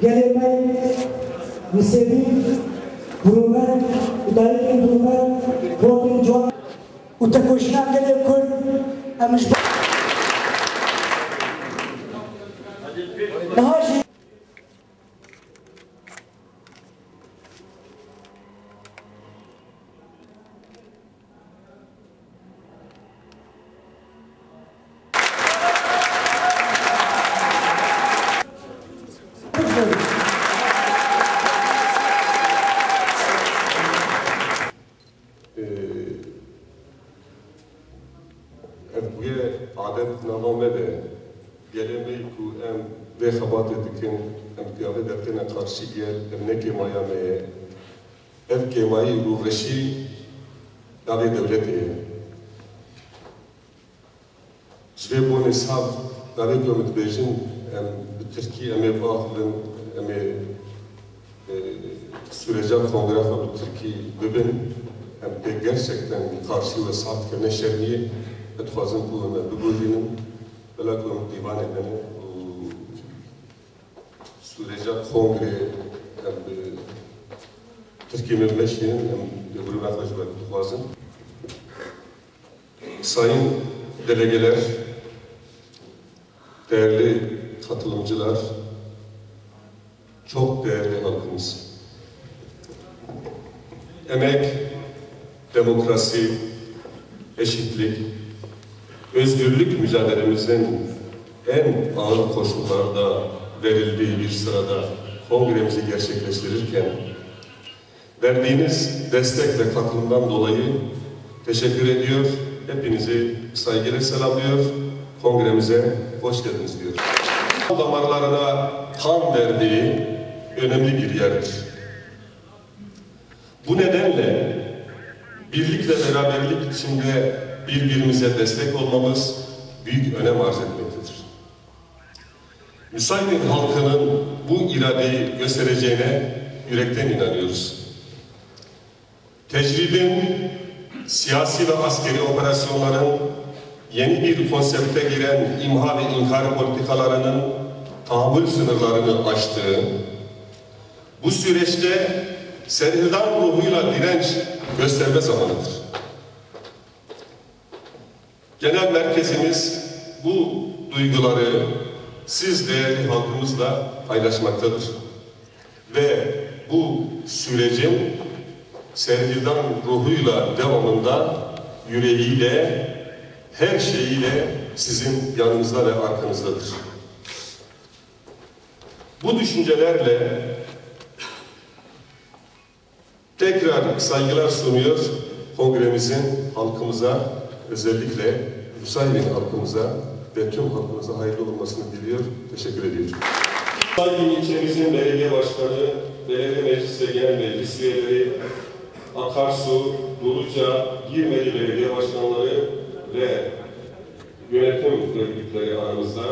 Gelemay, Musevi, Brumen, Udaykin Brumen, Robin John, Utakoshna Gele Kur, Amish Daha şey ev buye adet navame de geleme ku em ve xabat dikin em piyave dertine karşı gel em ne kemaya me ev kemayı ru reşi dave devleti Jve bon hesab dave gömüt bejin em Türkiye em bağlın em sürece kongrefa bu Türkiye bibin hem de gerçekten karşı ve saat kene şerniye اتخوازن کو me bigojînin bela ku em dîvanê hene û sûreca kongre em bi Tirkiye me bimeşînin em li grûna xwe ji we dixwazin Sayın delegeler, değerli katılımcılar, çok değerli halkımız. Emek, demokrasi, eşitlik, özgürlük mücadelemizin en ağır koşullarda verildiği bir sırada kongremizi gerçekleştirirken verdiğiniz destek ve katılımdan dolayı teşekkür ediyor. Hepinizi saygıyla selamlıyor. Kongremize hoş geldiniz diyor. Damarlarına kan verdiği önemli bir yerdir. Bu nedenle birlik ve beraberlik içinde birbirimize destek olmamız büyük önem arz etmektedir. Müsaydin halkının bu iradeyi göstereceğine yürekten inanıyoruz. Tecridin, siyasi ve askeri operasyonların yeni bir konsepte giren imha ve inkar politikalarının tahammül sınırlarını aştığı, bu süreçte serhildan ruhuyla direnç gösterme zamanıdır. Genel merkezimiz bu duyguları siz değerli halkımızla paylaşmaktadır. Ve bu sürecin serhildan ruhuyla devamında yüreğiyle, her şeyiyle sizin yanınızda ve arkanızdadır. Bu düşüncelerle tekrar saygılar sunuyor kongremizin halkımıza özellikle Nusaybin halkımıza ve tüm halkımıza hayırlı olmasını diliyor. Teşekkür ediyorum. Nusaybin ilçemizin belediye başkanı, belediye meclis ve genel meclis üyeleri, Akarsu, Duluca, Girmeli belediye başkanları ve yönetim örgütleri aramızda